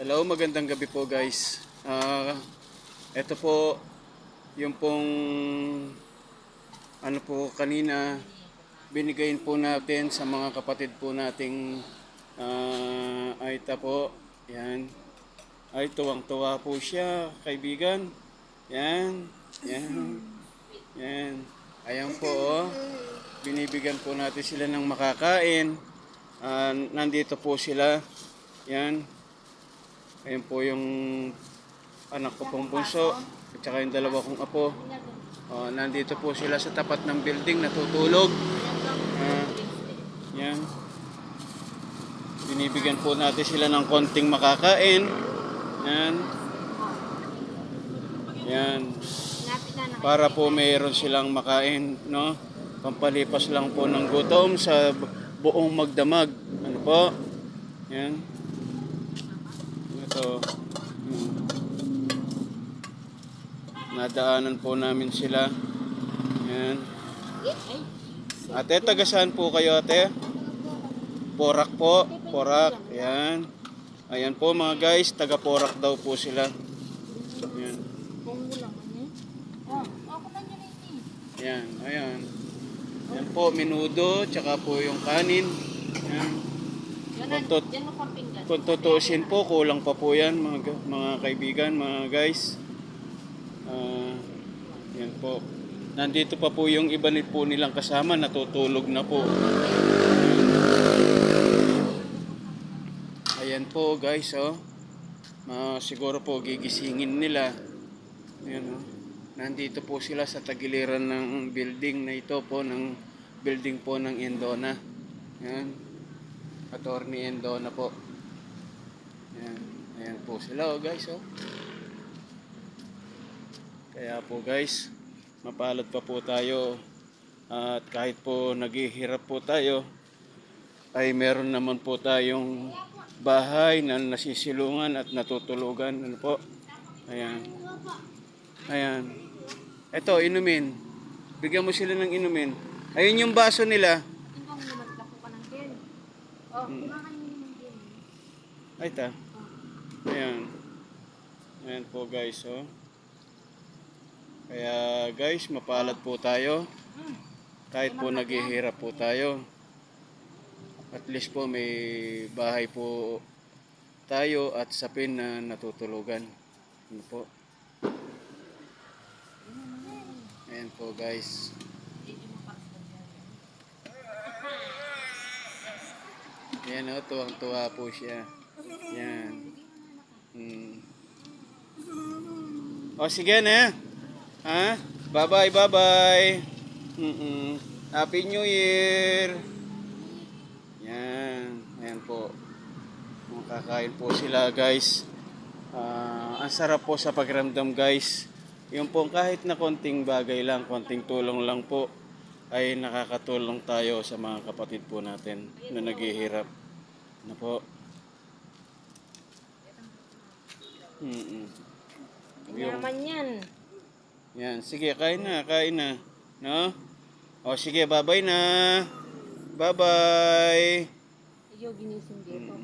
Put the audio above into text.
Hello, magandang gabi po guys. Ah, ito po yung pong ano po kanina binigayin po natin sa mga kapatid po nating ah, Aita po. Yan. Ay, tuwang-tuwa po siya, kaibigan. Yan. Yan. Yan. Ayan po, oh. Binibigyan po natin sila ng makakain. Ah, nandito po sila. Yan. Ayan po yung anak ko pong bunso. At saka yung dalawa kong apo. Oh, nandito po sila sa tapat ng building, natutulog. Ah, yan. Binibigyan po natin sila ng konting makakain. Yan. Yan. Para po mayroon silang makain, no? Pampalipas lang po ng gutom sa bu- buong magdamag. Ano po? Yan. Ito. Hmm. Nadaanan po namin sila. Yan. Ate, taga saan po kayo, ate? Porak po. Porak. Yan. Ayan po mga guys, taga Porak daw po sila. Yan. Yan, ayan. Yan po, minudo, tsaka po yung kanin. Yan. Kung, tut- kung tutuusin po, kulang pa po yan, mga, ga- mga kaibigan, mga guys. Ah, yan po. Nandito pa po yung iba ni po nilang kasama, natutulog na po. Ayan po guys, oh. Ah, siguro po gigisingin nila. Ayan, oh. Nandito po sila sa tagiliran ng building na ito po, ng building po ng Indona. Ayan. Attorney Indona po. Ayan. Ayan po sila, oh guys, oh. Kaya po guys, mapalad pa po tayo. At kahit po naghihirap po tayo, ay meron naman po tayong bahay na nasisilungan at natutulugan. Ano po? Ayan. Ayan. Ito, inumin. Bigyan mo sila ng inumin. Ayun yung baso nila. Ay, ta. Ayan. Ayan po guys, oh. Kaya guys, mapalad po tayo. Kahit po naghihirap po tayo. At least po may bahay po tayo at sapin na natutulugan. Ano po? Ayan po guys. Ayan o, tuwang-tuwa po siya. Yan. Hmm. O sige na. Ha? Bye-bye, bye-bye. Mm-mm. Happy New Year. Yan. Ayan po. Makakain po sila guys. Ah, ang sarap po sa pakiramdam guys. Yung po kahit na konting bagay lang, konting tulong lang po ay nakakatulong tayo sa mga kapatid po natin na naghihirap. Na po. Mm Yung, Yaman yan. yan, sige, kain na, kain na. No? O sige, bye-bye na. Bye-bye. Iyo ginising dito.